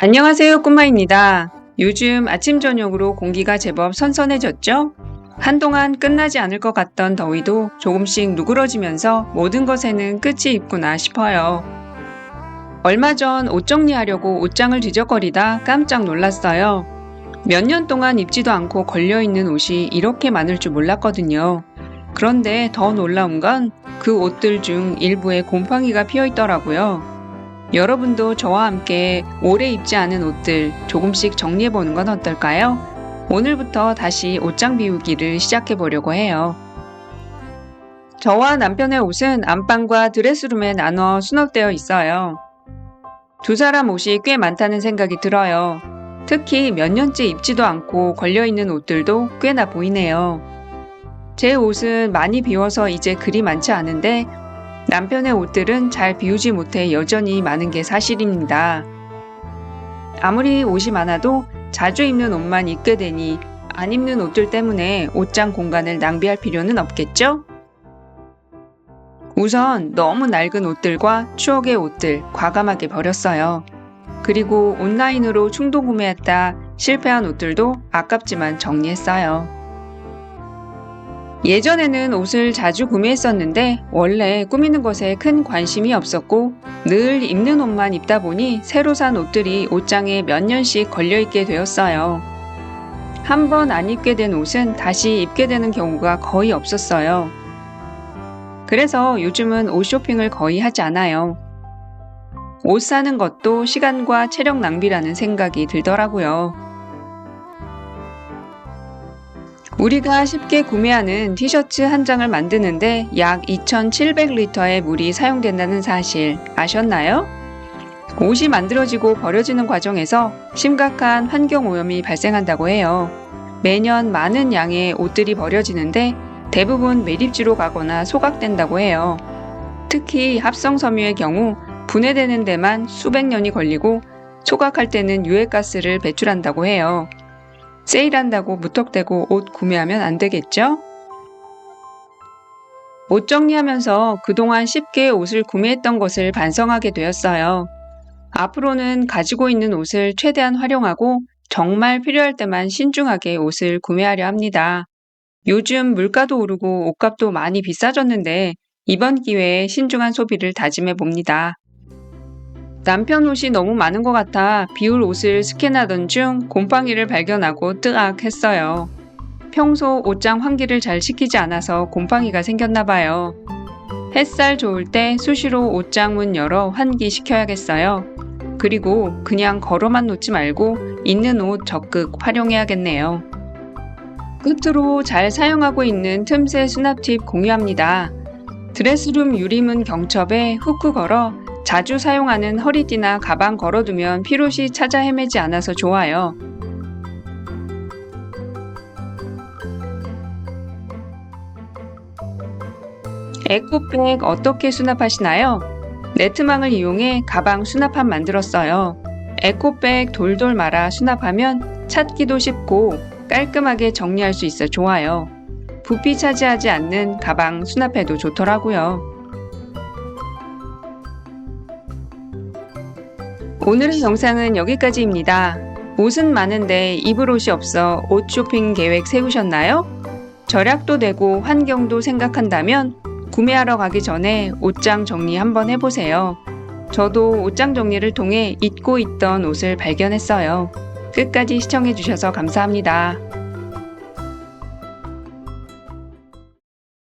안녕하세요 꼬마입니다. 요즘 아침 저녁으로 공기가 제법 선선해졌죠? 한동안 끝나지 않을 것 같던 더위도 조금씩 누그러지면서 모든 것에는 끝이 있구나 싶어요. 얼마 전 옷 정리하려고 옷장을 뒤적거리다 깜짝 놀랐어요. 몇 년 동안 입지도 않고 걸려있는 옷이 이렇게 많을 줄 몰랐거든요. 그런데 더 놀라운 건 그 옷들 중 일부에 곰팡이가 피어 있더라고요. 여러분도 저와 함께 오래 입지 않은 옷들 조금씩 정리해 보는 건 어떨까요? 오늘부터 다시 옷장 비우기를 시작해 보려고 해요. 저와 남편의 옷은 안방과 드레스룸에 나눠 수납되어 있어요. 두 사람 옷이 꽤 많다는 생각이 들어요. 특히 몇 년째 입지도 않고 걸려있는 옷들도 꽤나 보이네요. 제 옷은 많이 비워서 이제 그리 많지 않은데 남편의 옷들은 잘 비우지 못해 여전히 많은 게 사실입니다. 아무리 옷이 많아도 자주 입는 옷만 입게 되니 안 입는 옷들 때문에 옷장 공간을 낭비할 필요는 없겠죠? 우선 너무 낡은 옷들과 추억의 옷들 과감하게 버렸어요. 그리고 온라인으로 충동 구매했다 실패한 옷들도 아깝지만 정리했어요. 예전에는 옷을 자주 구매했었는데 원래 꾸미는 것에 큰 관심이 없었고 늘 입는 옷만 입다 보니 새로 산 옷들이 옷장에 몇 년씩 걸려있게 되었어요. 한 번 안 입게 된 옷은 다시 입게 되는 경우가 거의 없었어요. 그래서 요즘은 옷 쇼핑을 거의 하지 않아요. 옷 사는 것도 시간과 체력 낭비라는 생각이 들더라고요. 우리가 쉽게 구매하는 티셔츠 한 장을 만드는데 약 2,700리터의 물이 사용된다는 사실 아셨나요? 옷이 만들어지고 버려지는 과정에서 심각한 환경 오염이 발생한다고 해요. 매년 많은 양의 옷들이 버려지는데 대부분 매립지로 가거나 소각된다고 해요. 특히 합성 섬유의 경우 분해되는 데만 수백 년이 걸리고 소각할 때는 유해가스를 배출한다고 해요. 세일한다고 무턱대고 옷 구매하면 안 되겠죠? 옷 정리하면서 그동안 쉽게 옷을 구매했던 것을 반성하게 되었어요. 앞으로는 가지고 있는 옷을 최대한 활용하고 정말 필요할 때만 신중하게 옷을 구매하려 합니다. 요즘 물가도 오르고 옷값도 많이 비싸졌는데 이번 기회에 신중한 소비를 다짐해 봅니다. 남편 옷이 너무 많은 것 같아 비울 옷을 스캔하던 중 곰팡이를 발견하고 뜨악했어요. 평소 옷장 환기를 잘 시키지 않아서 곰팡이가 생겼나 봐요. 햇살 좋을 때 수시로 옷장 문 열어 환기 시켜야겠어요. 그리고 그냥 걸어만 놓지 말고 있는 옷 적극 활용해야겠네요. 끝으로 잘 사용하고 있는 틈새 수납 팁 공유합니다. 드레스룸 유리문 경첩에 후크 걸어 자주 사용하는 허리띠나 가방 걸어두면 필요시 찾아 헤매지 않아서 좋아요. 에코백 어떻게 수납하시나요? 네트망을 이용해 가방 수납함 만들었어요. 에코백 돌돌 말아 수납하면 찾기도 쉽고 깔끔하게 정리할 수 있어 좋아요. 부피 차지하지 않는 가방 수납해도 좋더라고요. 오늘의 영상은 여기까지입니다. 옷은 많은데 입을 옷이 없어 옷 쇼핑 계획 세우셨나요? 절약도 되고 환경도 생각한다면 구매하러 가기 전에 옷장 정리 한번 해보세요. 저도 옷장 정리를 통해 잊고 있던 옷을 발견했어요. 끝까지 시청해주셔서 감사합니다.